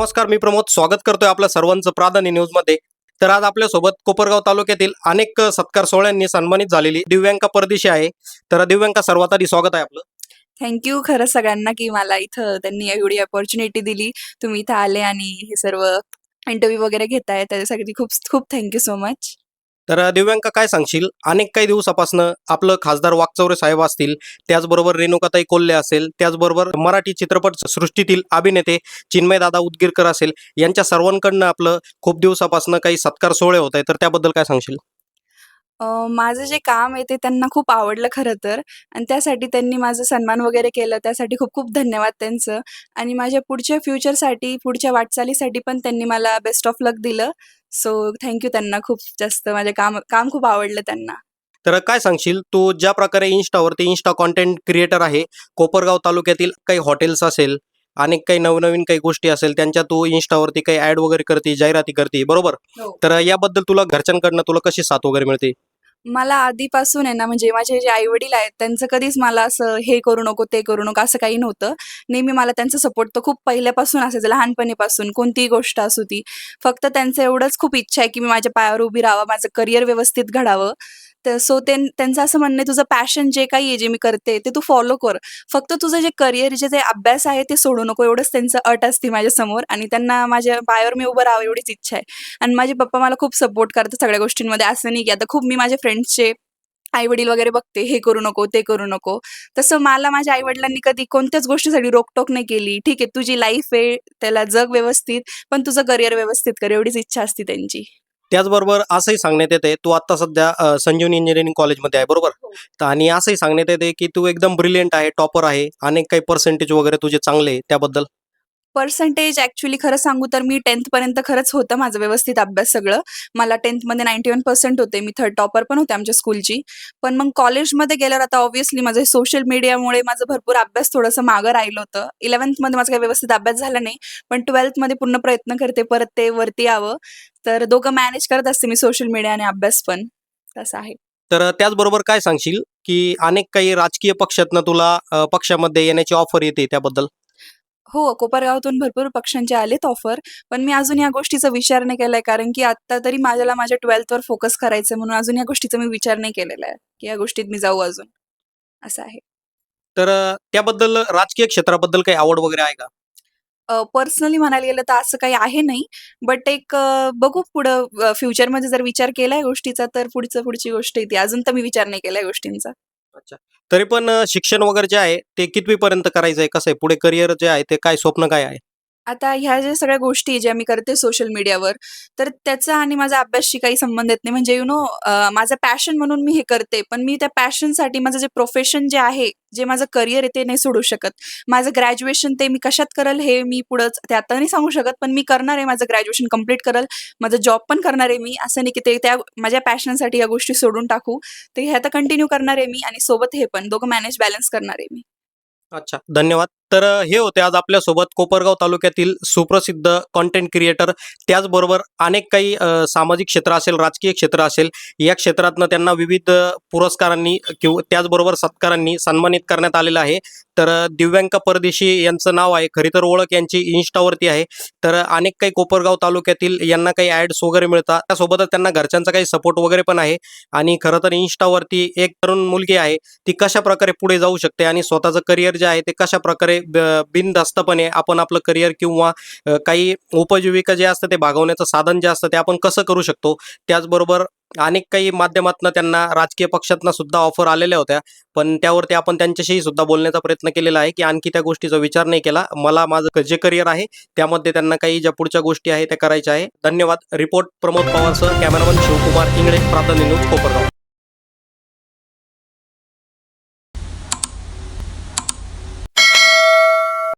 नमस्कार मी प्रमोद. स्वागत करतोय आपल्या सर्वांचं प्राधान्य न्यूजमध्ये. तर आज आपल्यासोबत कोपरगाव तालुक्यातील अनेक सत्कार सोहळ्यांनी सन्मानित झालेली दिव्यांका परदेशी आहे. तर दिव्यांका सर्वात आधी स्वागत आहे आपलं. थँक्यू खरं सगळ्यांना की मला इथं त्यांनी एवढी अपॉर्च्युनिटी दिली. तुम्ही इथं आले आणि हे सर्व इंटरव्ह्यू वगैरे घेताय. त्याच्यासाठी खूप खूप थँक्यू सो मच तर दिव्यांका काय सांगशील? अनेक काही दिवसापासून आपलं खासदार वाकचौरे साहेब असतील त्याचबरोबर रेणुकाताई कोल्हे असेल त्याचबरोबर मराठी चित्रपट सृष्टीतील अभिनेते चिन्मयदादा उदगीरकर असेल यांच्या सर्वांकडनं आपलं खूप दिवसापासून काही सत्कार सोहळे होत आहे तर त्याबद्दल काय सांगशील? अं, माझं जे काम आहे ते त्यांना खूप आवडलं खरं तर. आणि त्यासाठी त्यांनी माझं सन्मान वगैरे केलं. त्यासाठी खूप खूप धन्यवाद त्यांचं. आणि माझ्या पुढच्या फ्युचरसाठी पुढच्या वाटचालीसाठी पण त्यांनी मला बेस्ट ऑफ लक दिलं. सो थँक्यू त्यांना खूप जास्त. माझे काम काम खूप आवडलं त्यांना. तर काय सांगशील? तू ज्या प्रकारे इन्स्टावरती इन्स्टा कॉन्टेंट क्रिएटर आहे कोपरगाव तालुक्यातील काही हॉटेल्स असेल अनेक काही नवनवीन काही गोष्टी असेल त्यांच्या तू इन्स्टावरती काही ऍड वगैरे करते जाहिराती करते बरोबर? हो. तर याबद्दल तुला घरच्यांकडनं तुला कशी साथ वगैरे मिळते? मला आधीपासून आहे ना म्हणजे माझे जे आई वडील आहेत त्यांचं कधीच मला असं हे करू नको ते करू नको असं काही नव्हतं. नेहमी मला त्यांचा सपोर्ट तर खूप पहिल्यापासून असायचं लहानपणीपासून कोणतीही गोष्ट असू ती. फक्त त्यांचं एवढंच खूप इच्छा आहे की मी माझ्या पायावर उभी राहावं माझं करिअर व्यवस्थित घडावं. सो ते त्यांचं असं म्हणणं आहे तुझं पॅशन जे काही आहे जे मी करते ते तू फॉलो कर. फक्त तुझं जे करिअरचे जे अभ्यास आहे ते सोडू नको. एवढंच त्यांचं अट असते माझ्यासमोर आणि त्यांना माझ्या पायावर मी उभं राहावं एवढीच इच्छा आहे. आणि माझे पप्पा मला खूप सपोर्ट करतात सगळ्या गोष्टींमध्ये. असं नाही की आता खूप मी माझ्या फ्रेंड्सचे आई वडील वगैरे बघते हे करू नको ते करू नको. तसं मला माझ्या आई वडिलांनी कधी कोणत्याच गोष्टीसाठी रोकटोक नाही केली. ठीक आहे तुझी लाईफ आहे त्याला जग व्यवस्थित पण तुझं करिअर व्यवस्थित कर एवढीच इच्छा असते त्यांची. त्याचबरोबर असंही सांगण्यात येते तू आता सध्या संजीवनी इंजिनिअरिंग कॉलेजमध्ये आहे बरोबर? तर आणि असंही सांगण्यात येते की तू एकदम ब्रिलियंट आहे टॉपर आहे अनेक काही पर्सेंटेज वगैरे तुझे चांगले त्याबद्दल. पर्सेंटेज ऍक्च्युली खरं सांगू तर मी टेन्थपर्यंत खरंच होतं माझं व्यवस्थित अभ्यास सगळं. मला टेन्थमध्ये नाईन्टी वन पर्सेंट होते मी थर्ड टॉपर पण होते आमच्या स्कूलची पण मग कॉलेजमध्ये गेल्यावर आता ऑब्व्हियसली माझं सोशल मीडियामुळे माझं भरपूर अभ्यास थोडंसं मागं राहिलं होतं. इलेव्हन्थमध्ये माझा काही व्यवस्थित अभ्यास झाला नाही पण ट्वेल्थमध्ये पूर्ण प्रयत्न करते परत ते वरती यावं. तर दोघं मॅनेज करत असते मी सोशल मीडिया आणि अभ्यास पण. तसं आहे. तर त्याचबरोबर काय सांगशील? की अनेक काही राजकीय पक्षातनं तुला पक्षामध्ये येण्याची ऑफर येते त्याबद्दल? हो कोपरगावातून भरपूर पक्षांचे आलेत ऑफर पण मी अजून या गोष्टीचा विचार नाही केलाय कारण की आता तरी माझ्याला माझ्या ट्वेल्थवर फोकस करायचं म्हणून अजून या गोष्टीचा मी विचार नाही केलेला आहे की या गोष्टीत मी जाऊ अजून. असं आहे. तर त्याबद्दल राजकीय क्षेत्राबद्दल काही आवड वगैरे आहे का? पर्सनली म्हणायला गेलं तर असं काही आहे नाही बट एक बघू पुढं फ्युचरमध्ये जर विचार केला या गोष्टीचा तर पुढचं पुढची गोष्ट येते अजून तर मी विचार नाही केला या अच्छा. तरी पण अ, शिक्षण वगैरे जे आहे ते कितवीपर्यंत करायचं आहे कसं आहे? पुढे करिअर जे आहे ते काय स्वप्न काय आहे? आता ह्या ज्या सगळ्या गोष्टी ज्या मी करते सोशल मीडियावर तर त्याचा आणि माझा अभ्यासशी काही संबंध येत नाही. म्हणजे यु नो माझं पॅशन म्हणून मी हे करते पण मी त्या पॅशनसाठी माझं जे प्रोफेशन जे आहे जे माझं करिअर आहे ते नाही सोडू शकत. माझं ग्रॅज्युएशन ते मी कशात करल हे मी पुढं ते आता नाही सांगू शकत पण मी करणार आहे माझं ग्रॅज्युएशन कंप्लीट करल माझं जॉब पण करणार आहे मी असं नाही की ते त्या माझ्या पॅशनसाठी या गोष्टी सोडून टाकू. ते हे आता कंटिन्यू करणार आहे मी आणि सोबत हे पण दोघं मॅनेज बॅलन्स करणार आहे मी. अच्छा धन्यवाद. तर हे होते आज आपल्यासोबत कोपरगाव तालुक्यातील सुप्रसिद्ध कॉन्टेंट क्रिएटर त्याचबरोबर अनेक काही सामाजिक क्षेत्र असेल राजकीय क्षेत्र असेल या क्षेत्रातनं त्यांना विविध पुरस्कारांनी किंवा त्याचबरोबर सत्कारांनी सन्मानित करण्यात आलेलं आहे. तर दिव्यांका परदेशी यांचं नाव आहे. खरी तर ओळख यांची इन्स्टावरती आहे. तर अनेक काही कोपरगाव तालुक्यातील यांना काही ॲड्स वगैरे मिळतात. त्यासोबतच त्यांना घरच्यांचा काही सपोर्ट वगैरे पण आहे. आणि खरं तर इन्स्टावरती एक तरुण मुलगी आहे. ती कशा प्रकारे पुढे जाऊ शकते आणि स्वतःचं करिअर जे आहे ते कशा प्रकारे ब- बिनधास्तपणे आपण आपलं करिअर किंवा काही उपजीविका जे असतं ते भागवण्याचं साधन जे असतं ते आपण कसं करू शकतो? त्याचबरोबर अनेक काही माध्यमातून त्यांना राजकीय पक्षातनं सुद्धा ऑफर आलेल्या होत्या. पण त्यावरती आपण त्यांच्याशी सुद्धा बोलण्याचा प्रयत्न केलेला आहे की आणखी त्या गोष्टीचा विचार नाही केला. मला माझं जे करिअर आहे त्यामध्ये त्यांना काही ज्या पुढच्या गोष्टी आहे त्या करायच्या आहे. धन्यवाद. रिपोर्ट प्रमोद पवारसह कॅमेरामन शिवकुमार इंगळे प्राधान्य न्यूज कोपरगाव.